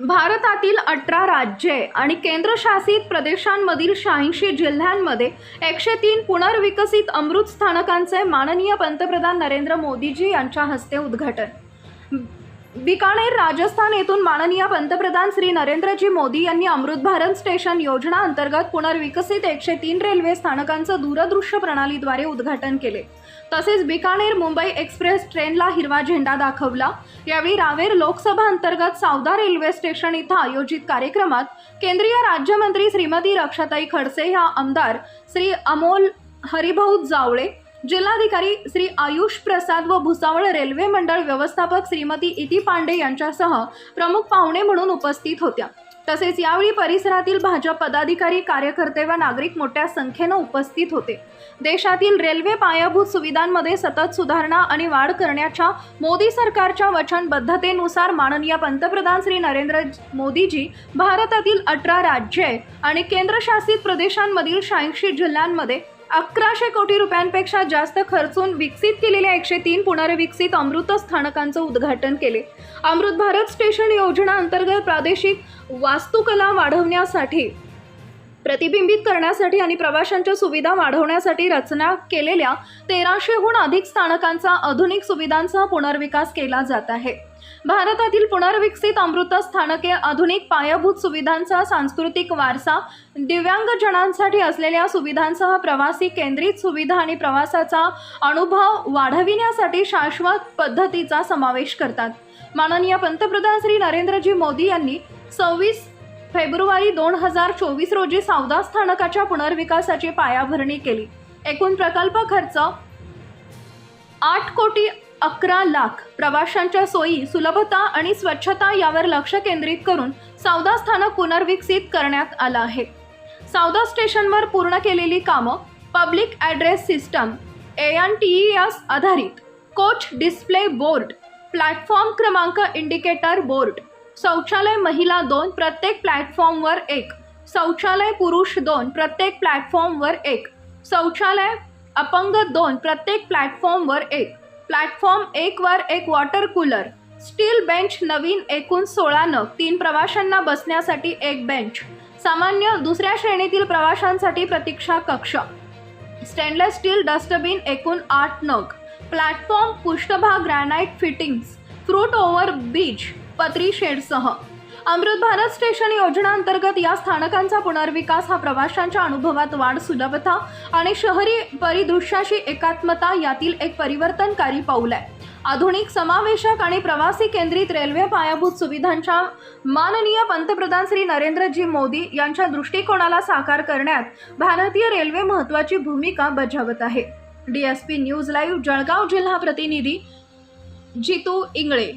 भारतातील अठरा राज्ये आणि केंद्रशासित प्रदेशांमधील शहाऐंशी जिल्ह्यांमध्ये एकशे तीन पुनर्विकसित अमृत स्थानकांचे माननीय पंतप्रधान नरेंद्र मोदीजी यांच्या हस्ते उद्घाटन. बिकानेर राजस्थान येथून माननीय पंतप्रधान श्री नरेंद्रजी मोदी यांनी अमृत भारत स्टेशन योजना अंतर्गत पुनर्विकसित एकशे तीन रेल्वे स्थानकांचं दूरदृश्य प्रणालीद्वारे उद्घाटन केले. तसेच बिकानेर मुंबई एक्सप्रेस ट्रेनला हिरवा झेंडा दाखवला. यावेळी रावेर लोकसभा अंतर्गत सावदा रेल्वे स्टेशन इथं आयोजित कार्यक्रमात केंद्रीय राज्यमंत्री श्रीमती रक्षाताई खडसे ह्या आमदार श्री अमोल हरिभाऊ जावळे जिल्हाधिकारी श्री आयुष प्रसाद व भुसावळ रेल्वे मंडळ व्यवस्थापक श्रीमती इती पांडे यांच्यासह प्रमुख पाहुणे म्हणून उपस्थित होत्या. तसेच यावेळी परिसरातील भाजप पदाधिकारी कार्यकर्ते व नागरिक मोठ्या संख्येनं उपस्थित होते. देशातील रेल्वे पायाभूत सुविधांमध्ये सतत सुधारणा आणि वाढ करण्याच्या मोदी सरकारच्या वचनबद्धतेनुसार माननीय पंतप्रधान श्री नरेंद्र मोदीजी भारतातील अठरा राज्ये आणि केंद्रशासित प्रदेशांमधील शहाऐंशी जिल्ह्यांमध्ये अकराशे कोटी रुपयांपेक्षा जास्त खर्चून विकसित केलेल्या एकशे तीन पुनर्विकसित अमृत स्थानकांचं उद्घाटन केले. अमृत भारत स्टेशन योजना अंतर्गत प्रादेशिक वास्तुकला वाढवण्यासाठी प्रतिबिंबित करण्यासाठी आणि प्रवाशांच्या सुविधा वाढवण्यासाठी रचना केलेल्या तेराशेहून अधिक स्थानकांचा आधुनिक सुविधांचा पुनर्विकास केला जात आहे. भारतातील पुनर्विकसित अमृत स्थानके आधुनिक पायाभूत सुविधांचा सांस्कृतिक वारसा दिव्यांगजनांसाठी असलेल्या सुविधांसह प्रवासी केंद्रित सुविधा आणि प्रवासाचा अनुभव वाढविण्यासाठी शाश्वत पद्धतीचा समावेश करतात. माननीय पंतप्रधान श्री नरेंद्रजी मोदी यांनी सव्वीस फेब्रुवारी दोन हजार चोवीस रोजी सावदा स्थानकाच्या पुनर्विकासाची पायाभरणी केली. एकूण प्रकल्प खर्च आठ कोटी अकरा लाख. प्रवाशांच्या सोयी सुलभता आणि स्वच्छता यावर लक्ष केंद्रित करून सावदा स्थानक पुनर्विकसित करण्यात आलं आहे. सावदा स्टेशनवर पूर्ण केलेली कामं public address system A N T E S आधारित कोच डिस्प्ले बोर्ड प्लॅटफॉर्म क्रमांक इंडिकेटर बोर्ड शौचालय महिला दोन प्रत्येक प्लॅटफॉर्मवर एक. शौचालय पुरुष दोन प्रत्येक प्लॅटफॉर्मवर एक. शौचालय अपंग दोन प्रत्येक प्लॅटफॉर्मवर एक. प्लॅटफॉर्म एकवर एक वॉटर कूलर स्टील बेंच नवीन एकूण सोळा नग. तीन प्रवाशांना बसण्यासाठी एक बेंच सामान्य दुसऱ्या श्रेणीतील प्रवाशांसाठी प्रतीक्षा कक्ष. स्टेनलेस स्टील डस्टबिन एकूण आठ नग. प्लॅटफॉर्म पृष्ठभाग granite fittings foot over bridge पत्री शेडसह. अमृत भारत स्टेशन योजना अंतर्गत या स्थानकांचा पुनर्विकास हा प्रवाशांच्या अनुभवात वाढ सुलभता आणि शहरी परिदृश्याशी एकात्मता यातील एक परिवर्तनकारी पाऊल आहे. आधुनिक समावेशक आणि प्रवासी केंद्रित रेल्वे पायाभूत सुविधांच्या माननीय पंतप्रधान श्री नरेंद्रजी मोदी यांच्या दृष्टिकोनाला साकार करण्यात भारतीय रेल्वे महत्त्वाची भूमिका बजावत आहे. D S P news live Jalgaon जिल्हा प्रतिनिधी जितू इंगळे.